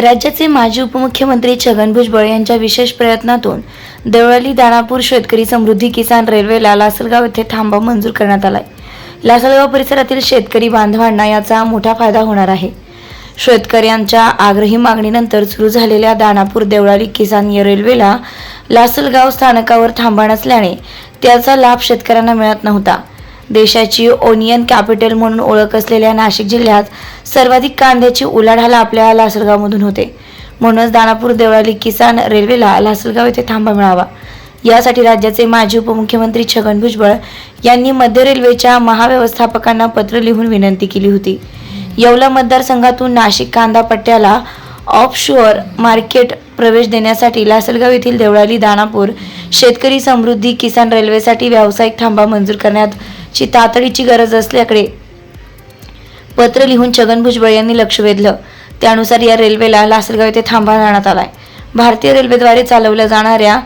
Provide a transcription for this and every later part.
राज्याचे माजी उपमुख्यमंत्री छगन भुजबळ यांच्या विशेष प्रयत्नातून देवळाली दानापूर शेतकरी समृद्धी किसान रेल्वेला लासलगाव येथे थांबा मंजूर करण्यात आलाय. लासलगाव परिसरातील शेतकरी बांधवांना याचा मोठा फायदा होणार आहे. शेतकऱ्यांच्या आग्रही मागणीनंतर सुरू झालेल्या दानापूर देवळाली किसान या रेल्वेला लासलगाव स्थानकावर थांबा नसल्याने त्याचा लाभ शेतकऱ्यांना मिळत नव्हता. देशाची ओनियन कॅपिटल म्हणून ओळख असलेल्या नाशिक जिल्ह्यात सर्वाधिक कांद्याची उलाढाल आपल्या लासलगावमधून होते. म्हणूनच दानापूर देवळाली किसान रेल्वेला लासलगाव येथे थांबा मिळावा. यासाठी राज्याचे माजी उपमुख्यमंत्री छगन भुजबळ यांनी मध्य रेल्वेच्या महाव्यवस्थापकांना पत्र लिहून विनंती केली होती. येवला मतदारसंघातून नाशिक कांदा पट्ट्याला ऑफशोअर मार्केट प्रवेश देण्यासाठी लासलगाव येथील देवळाली दानापूर शेतकरी समृद्धी किसान रेल्वेसाठी व्यावसायिक थांबा मंजूर करण्यात ची तातडीची गरज असल्याकडे पत्र लिहून छगन भुजबळ यांनी लक्ष वेधलं. त्यानुसार या रेल्वेला लासलगाव येथे थांबा राहण्यात आलाय. भारतीय रेल्वेद्वारे चालवल्या जाणाऱ्या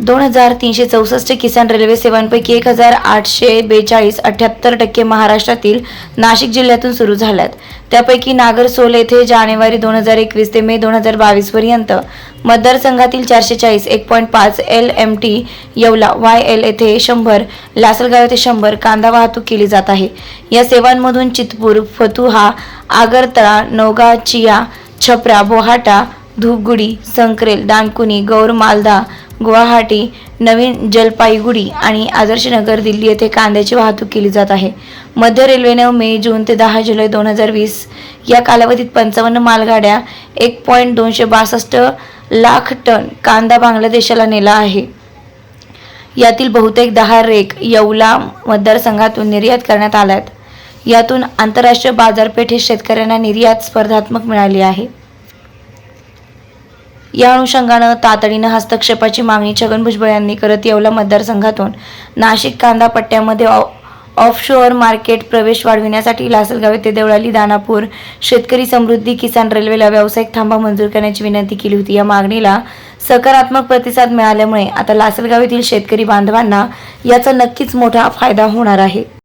दोन हजार तीनशे चौसष्ट किसान रेल्वे सेवांपैकी एक हजार आठशे बेचाळीस अठ्याहत्तर टक्के महाराष्ट्रातील नाशिक जिल्ह्यातून सुरू झाल्यात. त्यापैकी नागरसोल येथे जानेवारी दोन हजार एकवीस ते मे दोन हजार बावीस पर्यंत मतदारसंघातील चारशे चाळीस एक पॉईंट पाच L M T Yeola Y L येथे शंभर लासलगाव येथे शंभर कांदा वाहतूक केली जात आहे. या सेवांमधून चितपूर फतुहा आगरतळा नौगा चिया छपरा बोहाटा धुपगुडी संक्रेल दानकुनी गौर मालदा गुवाहाटी नवीन जलपाईगुडी आणि आदर्शनगर दिल्ली येथे कांद्याची वाहतूक केली जात आहे. मध्य रेल्वेने मे जून ते दहा जुलै दोन हजार वीस या कालावधीत पंचावन्न मालगाड्या एक पॉईंट दोनशे बासष्ट लाख टन कांदा बांगलादेशाला नेला आहे. यातील बहुतेक दहा रेक येवला मतदारसंघातून निर्यात करण्यात आल्यात. यातून आंतरराष्ट्रीय बाजारपेठेत शेतकऱ्यांना निर्यात स्पर्धात्मक मिळाली आहे. या अनुषंगानं तातडीनं हस्तक्षेपाची मागणी छगन भुजबळ यांनी करत येवला मतदारसंघातून. नाशिक कांदा पट्ट्यामध्ये ऑ- ऑफशोअर मार्केट प्रवेश वाढविण्यासाठी लासलगाव येथे देवळाली दानापूर शेतकरी समृद्धी किसान रेल्वेला व्यावसायिक थांबा मंजूर करण्याची विनंती केली होती. या मागणीला सकारात्मक प्रतिसाद मिळाल्यामुळे आता लासलगाव येथील शेतकरी बांधवांना याचा नक्कीच मोठा फायदा होणार आहे.